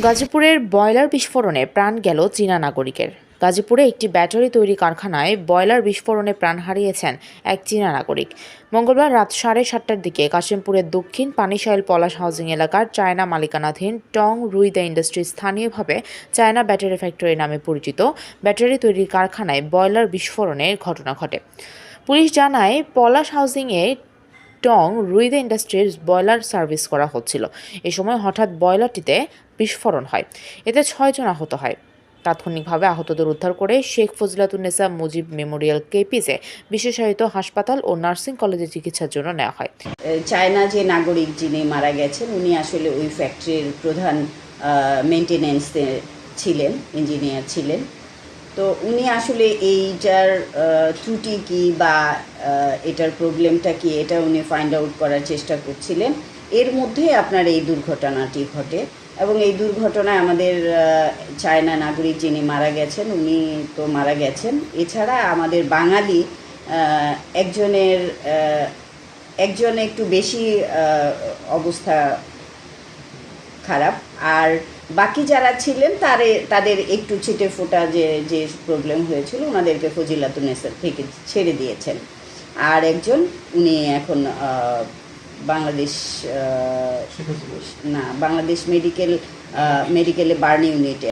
গাজীপুরের বয়লার বিস্ফোরণে প্রাণ গেল চীনা নাগরিকের। গাজীপুরে একটি ব্যাটারি তৈরি কারখানায় বয়লার বিস্ফোরণে প্রাণ হারিয়েছেন এক চীনা নাগরিক। মঙ্গলবার রাত সাড়ে সাতটার দিকে কাশিমপুরের দক্ষিণ পানিশাইল পলাশ হাউজিং এলাকার চায়না মালিকানাধীন টং রুইদা ইন্ডাস্ট্রি স্থানীয়ভাবে চায়না ব্যাটারি ফ্যাক্টরি নামে পরিচিত ব্যাটারি তৈরির কারখানায় বয়লার বিস্ফোরণের ঘটনা ঘটে। পুলিশ জানায়, পলাশ হাউজিংয়ে টং রুইদা ইন্ডাস্ট্রির বয়লার সার্ভিস করা হচ্ছিল। এ সময় হঠাৎ বয়লারটিতে বিস্ফোরণ হয়। এতে ছয়জন আহত হয়। তাৎক্ষণিকভাবে আহতদের উদ্ধার করে শেখ ফজলাতুন্নেসা মুজিব মেমোরিয়াল কেপিসে বিশেষায়িত হাসপাতাল ও নার্সিং কলেজে চিকিৎসার জন্য নেওয়া হয়। চায়না যে নাগরিক যিনি মারা গেছেন, উনি আসলে ওই ফ্যাক্টরির প্রধান মেনটেনেন্সে ছিলেন ইঞ্জিনিয়ার ছিলেন। তো উনি আসলে এইটার ত্রুটি কি বা এটার প্রবলেমটা কি এটা উনি ফাইন্ড আউট করার চেষ্টা করছিলেন। এর মধ্যে আপনার এই দুর্ঘটনাটি ঘটে এবং এই দুর্ঘটনায় আমাদের চায়না নাগরিক যিনি মারা গেছেন, উনি তো মারা গেছেন। এছাড়া আমাদের বাঙালি একজনের একজন একটু বেশি অবস্থা খারাপ। আর বাকি যারা ছিলেন তারে তাদের একটু ছিটে ফোটা যে যে প্রবলেম হয়েছিল ওনাদেরকে ফজিলাতুন্নেসার থেকে ছেড়ে দিয়েছেন। আর একজন উনি এখন বাংলাদেশ না বাংলাদেশ মেডিকেল মেডিকেলে বার্ন ইউনিটে